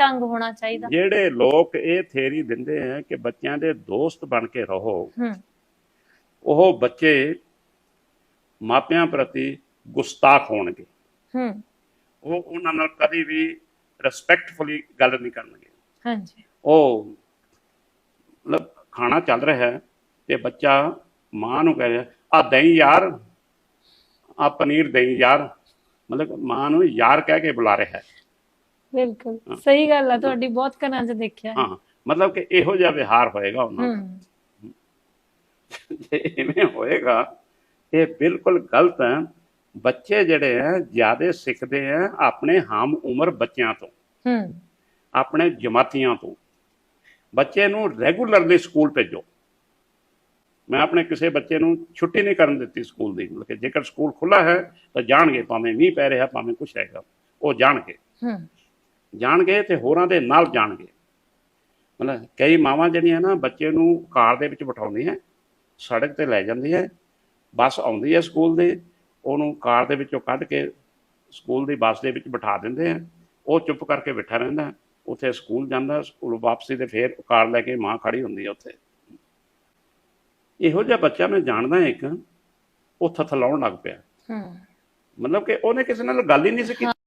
ਢੰਗ ਹੋਣਾ ਚਾਹੀਦਾ। ਜਿਹੜੇ ਲੋਕ ਇਹ ਥਿਉਰੀ ਦਿੰਦੇ ਆ ਕਿ ਬੱਚਿਆਂ ਦੇ ਦੋਸਤ ਬਣ ਕੇ ਰਹੋ ਉਹ ਬੱਚੇ ਮਾਪਿਆਂ ਪ੍ਰਤੀ ਗੁਸਤਾਖ ਹੋਣਗੇ। ਹੂੰ। ਉਹ ਉਹਨਾਂ ਨਾਲ ਕਦੀ ਵੀ ਰਿਸਪੈਕਟਫੁਲੀ ਗੱਲ ਨਹੀਂ ਕਰਨਗੇ। ਹਾਂਜੀ। ਉਹ ਮਤਲਬ ਖਾਣਾ ਚੱਲ ਰਿਹਾ ਹੈ ਤੇ ਬੱਚਾ ਮਾਂ ਨੂੰ ਕਹਿ ਰਿਹਾ ਆ ਦਹੀਂ ਯਾਰ ਆ ਪਨੀਰ ਦਹੀਂ ਯਾਰ। ਮਤਲਬ ਮਾਂ ਨੂੰ ਯਾਰ ਕਹਿ ਕੇ ਬੁਲਾ ਰਿਹਾ ਹੈ। ਬਿਲਕੁਲ। ਸਹੀ ਗੱਲ ਆ ਤੁਹਾਡੀ ਬਹੁਤ ਘਰਾਂ 'ਚ ਦੇਖਿਆ। ਹੈ। ਮਤਲਬ ਕਿ ਇਹੋ ਜਿਹਾ ਵਿਹਾਰ ਹੋਏਗਾ ਉਹਨਾਂ ਦਾ। ਇਵੇਂ ਹੋਏਗਾ ਇਹ ਬਿਲਕੁਲ ਗਲਤ ਹੈ। ਬੱਚੇ ਜਿਹੜੇ ਆ ਜ਼ਿਆਦਾ ਸਿੱਖਦੇ ਆ ਆਪਣੇ ਹਮ ਉਮਰ ਬੱਚਿਆਂ ਤੋਂ। ਹੂੰ। ਆਪਣੇ ਜਮਾਤੀਆਂ ਤੋਂ। ਬੱਚੇ ਨੂੰ ਰੈਗੂਲਰਲੀ ਸਕੂਲ ਭੇਜੋ। ਮੈਂ ਆਪਣੇ ਕਿਸੇ ਬੱਚੇ ਨੂੰ ਛੁੱਟੀ ਨਹੀਂ ਕਰਨ ਦਿੱਤੀ ਸਕੂਲ ਦੀ। ਮਤਲਬ ਕਿ ਜੇਕਰ ਸਕੂਲ ਖੁੱਲਾ ਹੈ ਤਾਂ ਜਾਣਗੇ ਭਾਵੇਂ ਮੀਂਹ ਪੈ ਰਿਹਾ ਭਾਵੇਂ ਕੁਛ ਹੈਗਾ। ਉਹ ਜਾਣਗੇ। ਜਾਣਗੇ ਤੇ ਹੋਰਾਂ ਦੇ ਨਾਲ ਜਾਣਗੇ। ਮਤਲਬ ਕਈ ਮਾਵਾਂ ਜਿਹੜੀਆਂ ਨਾ ਬੱਚੇ ਨੂੰ ਕਾਰ ਦੇ ਵਿੱਚ ਬਿਠਾਉਂਦੀਆਂ ਸੜਕ ਤੇ ਲੈ ਜਾਂਦੀਆਂ ਬੱਸ ਆਉਂਦੀ ਹੈ ਸਕੂਲ ਦੇ ਉਹਨੂੰ ਕਾਰ ਦੇ ਵਿੱਚੋਂ ਕੱਢ ਕੇ ਸਕੂਲ ਦੀ ਬੱਸ ਦੇ ਵਿੱਚ ਬਿਠਾ ਦਿੰਦੇ ਆ ਉਹ ਚੁੱਪ ਕਰਕੇ ਬੈਠਾ ਰਹਿੰਦਾ ਉੱਥੇ ਸਕੂਲ ਜਾਂਦਾ ਸਕੂਲ ਵਾਪਸੀ ਤੇ ਫੇਰ ਕਾਰ ਲੈ ਕੇ ਮਾਂ ਖੜੀ ਹੁੰਦੀ ਹੈ ਉੱਥੇ। ਇਹੋ ਜਿਹਾ ਬੱਚਾ ਮੈਂ ਜਾਣਦਾ ਇੱਕ ਉਹ ਥਥਲਾਉਣ ਲੱਗ ਪਿਆ। ਹੂੰ। ਮਤਲਬ ਕਿ ਉਹਨੇ ਕਿਸੇ ਨਾਲ ਗੱਲ ਹੀ ਨਹੀਂ ਸੀ ਕੀਤੀ।